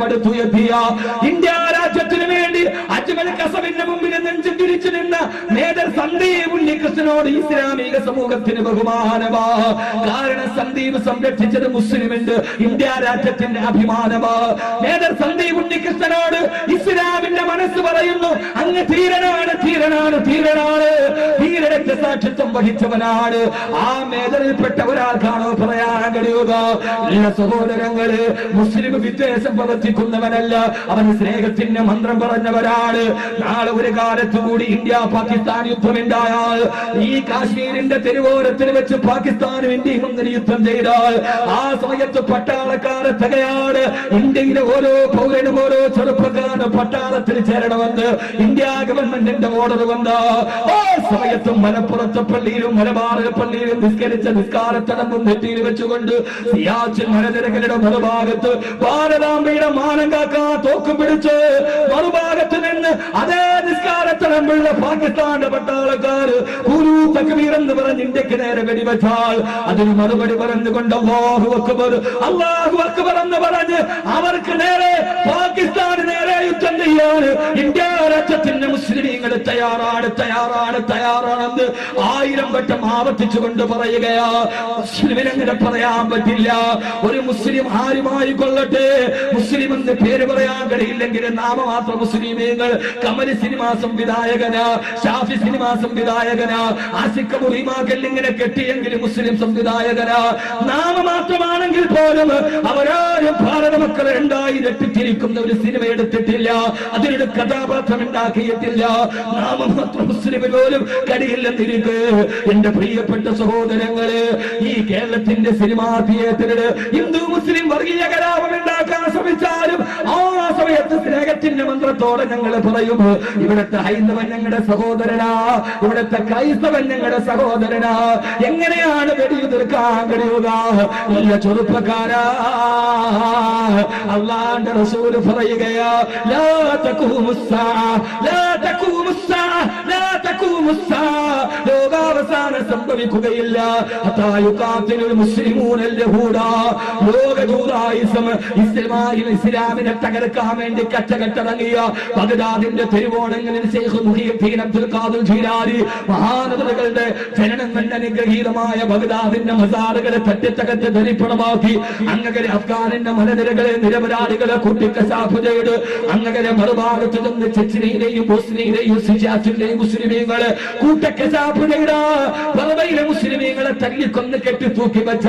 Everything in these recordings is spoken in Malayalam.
പടുത്തുയർത്തിയ ഇന്ത്യ രാജ്യത്തിനു വേണ്ടി അജ്മൽ കസബിന്റെ സന്ദീപ് ഇസ്ലാമിക സമൂഹത്തിന് ബഹുമാനമാ. കാരണം സന്ദീപ് സംരക്ഷിച്ചത് മുസ്ലിമുണ്ട് ഇന്ത്യ രാജ്യത്തിന്റെ അഭിമാനമാ. സന്ദീപ് ഉണ്ണികൃഷ്ണനോട് ഇസ്ലാമിന്റെ മനസ്സ് പറയുന്നു അങ്ങ് ധീരനാണ് ധീരനാണ് ധീരനാണ്. ധീരരക്ത സാക്ഷിത്വം വഹിച്ചവനാണ്. ആ മേഖലയിൽപ്പെട്ട ഒരാൾക്കാണോ പറയാൻ കഴിയുക സഹോദരങ്ങൾ മുസ്ലിം വിദ്വേഷം പ്രവർത്തിക്കുന്നവനല്ല. അവൻ സ്നേഹത്തിന്റെ മന്ത്രം പറഞ്ഞവരാണ്. നാളെ ഒരു കാലത്ത് കൂടി ഇന്ത്യ പാകിസ്ഥാൻ യുദ്ധം ഉണ്ടായാൽ ഈ കാശ്മീരിന്റെ തെരുവോരത്തിൽ വെച്ച് പാകിസ്ഥാനും ഇന്ത്യയും ഒന്നിന് യുദ്ധം ചെയ്താൽ ആ സമയത്ത് പട്ടാളക്കാരെ തകയാണ്. ഇന്ത്യയിലെ ഓരോ പൗരനും ഓരോ ചെറുപ്പക്കാരുടെ പട്ടാളത്തിൽ ചേരണമെന്ന് ഇന്ത്യ ഗവൺമെന്റിന്റെ ഓർഡർ ആ സമയത്തും മലപ്പുറത്തെ പള്ളിയിലും മലബാറിലെ പള്ളിയിലും നിസ്കരിച്ച നിസ്കാരത്തടങ്ങും നെറ്റിയിൽ വെച്ചുകൊണ്ട് സിയാച്ചിൻ മലനിരകളുടെ മറുഭാഗത്ത് ഭാരതാംബയുടെ മാനം കാക്കാ തോക്ക് പിടിച്ച് മറുഭാഗത്ത് നിന്ന് അതേ നിസ്കാരത്തടമ്പുള്ള പാകിസ്ഥാന്റെ പട്ടാളക്കാർ കുരു തക്ബീർ എന്ന് പറഞ്ഞ് ഇന്ത്യയ്ക്ക് നേരെ വെടിവെച്ചാൽ അതിന് മറുപടി പറഞ്ഞുകൊണ്ട് അള്ളാഹു അക്ബർ അള്ളാഹു അക്ബർ എന്ന് പറഞ്ഞ് അവർക്ക് നേരെ തയ്യാറാണ് തയ്യാറാണ് തയ്യാറാണെന്ന് ആയിരം വട്ടം ആവർത്തിച്ചുകൊണ്ട് പറയുകയാ. മുസ്ലിമിന് അങ്ങനെ പറയാൻ പറ്റില്ല? ഒരു മുസ്ലിം ആരുമായി കൊള്ളട്ടെ? മുസ്ലിം എന്ന് പേര് പറയാൻ കഴിയില്ലെങ്കിൽ നാമമാത്ര മുസ്ലിമീങ്ങൾ കമൽ സിനിമാ സംവിധായകന ഷാഫി സിനിമാ സംവിധായകന ആസിക്ക മുറിമാക്കൽ കെട്ടിയെങ്കിൽ മുസ്ലിം സംവിധായകന. നാമമാത്രമാണെങ്കിൽ പോലും അവരാരും ഭാരത മക്കളെ രണ്ടായി രട്ടിച്ചിരിക്കുന്ന ഒരു സിനിമ എടുത്തിട്ടില്ല. അതിനൊരു കഥാപാത്രം ഉണ്ടാക്കിയിട്ടില്ല. നാമമാത്ര മുസ്ലിമിൽ പോലും കടിയില്ലെന്നിരിക്ക്. എന്റെ പ്രിയപ്പെട്ട സഹോദരങ്ങൾ ഈ കേരളത്തിന്റെ സിനിമാ തിയേറ്ററിൽ ഹിന്ദു മുസ്ലിം വർഗീയ കലാപം ഉണ്ടാക്കാൻ ശ്രമിച്ചാലും ആ സമയത്ത് സ്നേഹത്തിന്റെ മന്ത്രത്തോടെ ഞങ്ങൾ പറയും ഇവിടുത്തെ ഹൈന്ദവൻ ഞങ്ങളുടെ സഹോദരനാ ഇവിടുത്തെ ക്രൈസ്തവൻ ഞങ്ങളുടെ സഹോദരനാ എങ്ങനെയാണ് വെടിയുതിർക്കാൻ കഴിയുക? നല്ല ചെറുപ്പക്കാരാ. അള്ളാന്റെ റസൂൽ പറയുകയാ ലാ തഖൂമുസ്സാ ലാ തഖൂമുസ്സാ സംഭവിക്കുകയില്ല ഇസ്ലാമിനെ തകർക്കാൻ വേണ്ടി കച്ചകെട്ടിറങ്ങിയ ബഗ്ദാദിന്റെ തെരുവോണങ്ങളിൽ മഹാനഗരങ്ങളുടെ ജനനം കൊണ്ട് അനുഗ്രഹീതമായ ബഗ്ദാദിന്റെ മസാറുകളെ തട്ടിത്തകർത്ത് ധരിപ്പണമാക്കി അങ്ങകരെ അഫ്ഗാനിന്റെ മലനിരകളെ നിരപരാധികളെ കുട്ടിക്കശാഫ് ചെയ്ത് അങ്ങകരെ മറുഭാഗത്ത് നിന്ന് ചെച്ചിനെയും ബോസ്നിയിലെയും സിജാസിലെയും മുസ്ലിമീങ്ങളെ കൂട്ടക്കശാഫ് ചെയ്ത. പറവയിലെ മുസ്ലിമീങ്ങളെ തല്ലിക്കൊന്ന് കെട്ടി തൂക്കി വെച്ച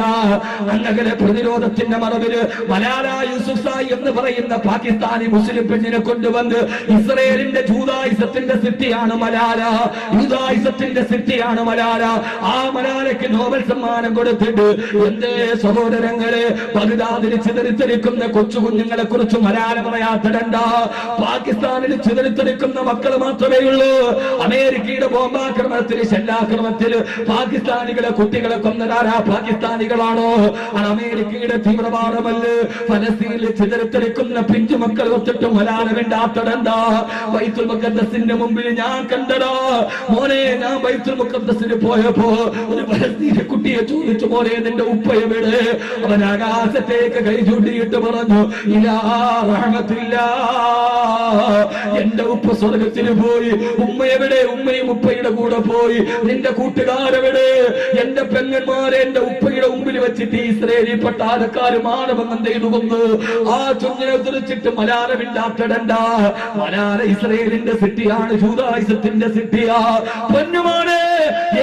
അങ്ങകലെ പ്രതിരോധത്തിന്റെ മറവിൽ മലാല യൂസുഫായി എന്ന് പറയുന്ന പാകിസ്ഥാനി മുസ്ലിം പെണ്ണിനെ കൊണ്ടുവന്ന് ഇസ്രയേലിന്റെ ജൂതായുസത്തിന്റെ സിദ്ധിയാണ് മലാല. യൂതായുസത്തിന്റെ സിദ്ധിയാണ് മലാല. ആ മലാലയ്ക്ക് നോബൽ സമ്മാനം കൊടുത്തിട്ട് എന്റെ സഹോദരങ്ങളെ ബഗ്ദാദിൽ ചിതറിത്തെടുക്കുന്ന കൊച്ചു കുഞ്ഞുങ്ങളെ കുറിച്ച് മലാല പറയാത്തിടണ്ട പാകിസ്ഥാനിൽ ചിതറിത്തെടുക്കുന്ന മക്കൾ മാത്രമേ ഉള്ളൂ അമേരിക്കയുടെ ബോംബാക്രമണത്തിൽ ശല്ലാക്രമണത്തിൽ പാകിസ്ഥാനികളെ കുട്ടികളെ കൊന്നതാരാ പാകിസ്ഥാനികളാണോ? അമേരിക്കയുടെ തീവ്രവാദമല്ല? ഫലസ്തീനിൽ ചിതറിത്തെറിക്കുന്ന പിഞ്ചു മക്കൾ ഒത്തിട്ട് മലാല വേണ്ടാത്തടണ്ട ബൈത്തുൽ മുഖദ്ദസിന്റെ മുമ്പിൽ ഞാൻ കണ്ടടാ മോനെ ഞാൻ ബൈത്തുൽ മുഖദ്സിന് പോയപ്പോ ഒരു ഫലസ്തീന കുട്ടിയെ ചോദിച്ചു മോനെ നിന്റെ ഉപ്പയെ വിട്. അവൻ ആകാശത്തേക്ക് കൈ ചൂണ്ടിയിട്ട് പറഞ്ഞു ഇലാ എന്റെ ഉപ്പ സ്വർഗത്തിന് പോയി. ഉമ്മ എവിടെ ഉമ്മയും ഉപ്പയുടെ കൂടെ പോയി. നിന്റെ കൂട്ടുകാരെവിടെ എന്റെ പെങ്ങന്മാരെ എന്റെ ഉപ്പയുടെ മുമ്പിൽ വെച്ചിട്ട് ഇസ്രേലി പട്ടാളക്കാര് മാനഭംഗം ചെയ്തു കൊന്നു ആ ചുങ്ങനെ തിരിച്ചിട്ട് മലയാളമില്ലാത്തടണ്ട മലയാള ഇസ്രയേലിന്റെ സിറ്റിയാണ് ജൂതായുസത്തിന്റെ സിറ്റിയാ. പൊന്നുമാണ്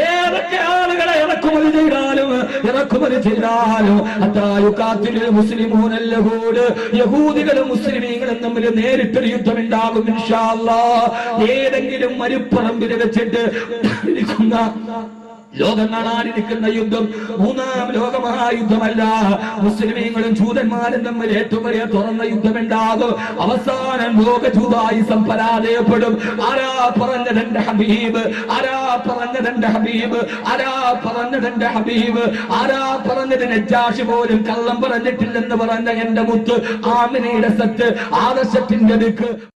ഏതൊക്കെ ആളുകളെ ഇറക്കുമതി ചെയ്താലും ഇറക്കുമതി ചെയ്താലും അത്തായുക്കാത്തിൽ മുസ്ലിമൂനല്ല കൂട് യഹൂദികളും മുസ്ലിമീങ്ങളും തമ്മിൽ നേരിട്ടൊരു ഇൻഷാ അല്ലാ. ഏതെങ്കിലും മരുപ്പറമ്പിൽ വെച്ചിട്ട് ഇരിക്കുന്ന ലോകം കാണാനിരിക്കുന്ന യുദ്ധം മൂന്നാം ലോകമഹായുദ്ധമല്ല മുസ്ലിമീങ്ങളും ജൂതന്മാരും തമ്മിൽ ഏറ്റവും വലിയ തുറന്ന യുദ്ധമുണ്ടാകും. അവസാനം ലോക ജൂതായുസം പരാജയപ്പെടും ആരാ പറഞ്ഞതെന്റെ ഹബീബ്? ആരാ പറഞ്ഞതെന്റെ ഹബീബ്? ആരാ പറഞ്ഞതെന്റെ ഹബീബ്? ആരാ പറഞ്ഞത് നജാഷി പോലും കള്ളം പറഞ്ഞിട്ടില്ലെന്ന് പറഞ്ഞ എന്റെ മുത്ത് ആമിനയുടെ സത്ത് ആദർശത്തിന്റെ ദിക്ക്.